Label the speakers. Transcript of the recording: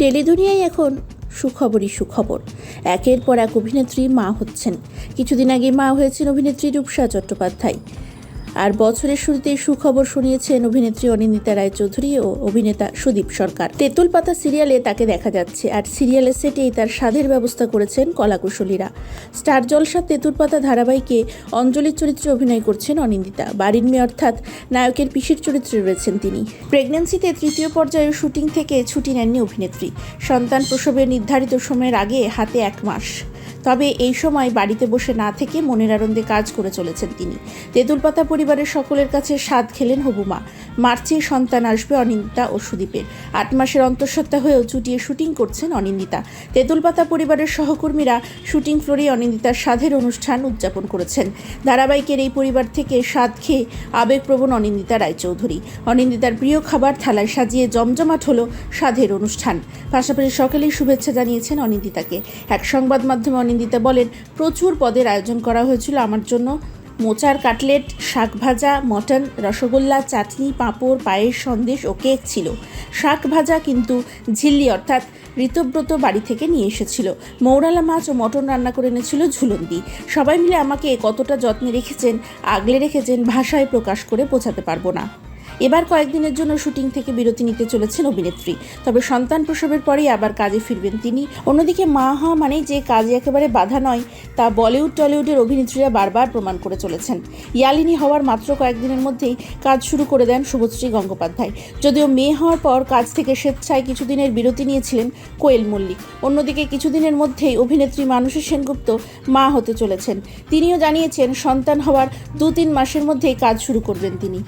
Speaker 1: টেলিদুনিয়ায় এখন সুখবরই সুখবর। একের পর এক অভিনেত্রী মা হচ্ছেন। কিছুদিন আগে মা হয়েছেন অভিনেত্রী রূপসা চট্টোপাধ্যায়। আর বছরের শুরুতে সুখবর শুনিয়েছেন অভিনেত্রী অনিন্দিতা রায়চৌধুরী ও অভিনেতা সুদীপ সরকার। তেঁতুল পাতা সিরিয়ালে তাকে দেখা যাচ্ছে, আর সিরিয়ালের সেটেই তার স্বাদের ব্যবস্থা করেছেন কলাকুশলীরা। স্টার জলসা তেঁতুল পাতা ধারাবাহিকে অঞ্জলির চরিত্রে অভিনয় করছেন অনিন্দিতা। বাড়ির মেয়ে অর্থাৎ নায়কের পিসির চরিত্রে রয়েছেন তিনি। প্রেগন্যান্সিতে তৃতীয় পর্যায়ের শুটিং থেকে ছুটি নেননি অভিনেত্রী। সন্তান প্রসবের নির্ধারিত সময়ের আগে হাতে এক মাস। তবে এই সময় বাড়িতে বসে না থেকে মনের আনন্দে কাজ করে চলেছেন তিনি। তেঁতুলপাতা পরিবারের সকলের কাছে স্বাদ খেলেন হবুমা। মার্চে সন্তান আসবে অনিন্দিতা ও সুদীপের। আট মাসের অন্তঃসত্ত্বা হয়েও চুটিয়ে শুটিং করছেন অনিন্দিতা। তেঁতুলপাতা পরিবারের সহকর্মীরা শুটিং ফ্লোরে অনিন্দিতার স্বাদের অনুষ্ঠান উদযাপন করেছেন। ধারাবাহিকের এই পরিবার থেকে স্বাদ খেয়ে আবেগপ্রবণ অনিন্দিতা রায়চৌধুরী। অনিন্দিতার প্রিয় খাবার থালায় সাজিয়ে জমজমাট হল স্বাদের অনুষ্ঠান। পাশাপাশি সকলেই শুভেচ্ছা জানিয়েছেন অনিন্দিতাকে। এক সংবাদ মাধ্যমে অনিন্দিতা বলেন, প্রচুর পদের আয়োজন করা হয়েছিল আমার জন্য। মোচার কাটলেট, শাক ভাজা, মটন, রসগোল্লা, চাটনি, পাঁপড়, পায়েস, সন্দেশ ও কেক ছিল। শাক ভাজা কিন্তু ঝিল্লি অর্থাৎ ঋতব্রত বাড়ি থেকে নিয়ে এসেছিল। মৌরালা মাছ ও মটন রান্না করে এনেছিল ঝুলন্দি সবাই মিলে আমাকে কতটা যত্নে রেখেছেন, আগলে রেখেছেন ভাষায় প্রকাশ করে বোঝাতে পারব না। এবার কয়েকদিনের জন্য শুটিং থেকে বিরতি নিতে চলেছেন অভিনেত্রী। তবে সন্তান প্রসবের পরেই আবার কাজে ফিরবেন তিনি। অন্যদিকে মা হওয়া মানেই যে কাজে একেবারে বাধা নয়, তা বলিউড, টলিউডের অভিনেত্রীরা বারবার প্রমাণ করে চলেছেন। ইয়ালিনী হওয়ার মাত্র কয়েকদিনের মধ্যেই কাজ শুরু করে দেন শুভশ্রী গঙ্গোপাধ্যায়। যদিও মেয়ে হওয়ার পর কাজ থেকে স্বেচ্ছায় কিছুদিনের বিরতি নিয়েছিলেন কোয়েল মল্লিক। অন্যদিকে কিছুদিনের মধ্যেই অভিনেত্রী মানসী সেনগুপ্ত মা হতে চলেছেন। তিনিও জানিয়েছেন, সন্তান হওয়ার দু তিন মাসের মধ্যেই কাজ শুরু করবেন তিনি।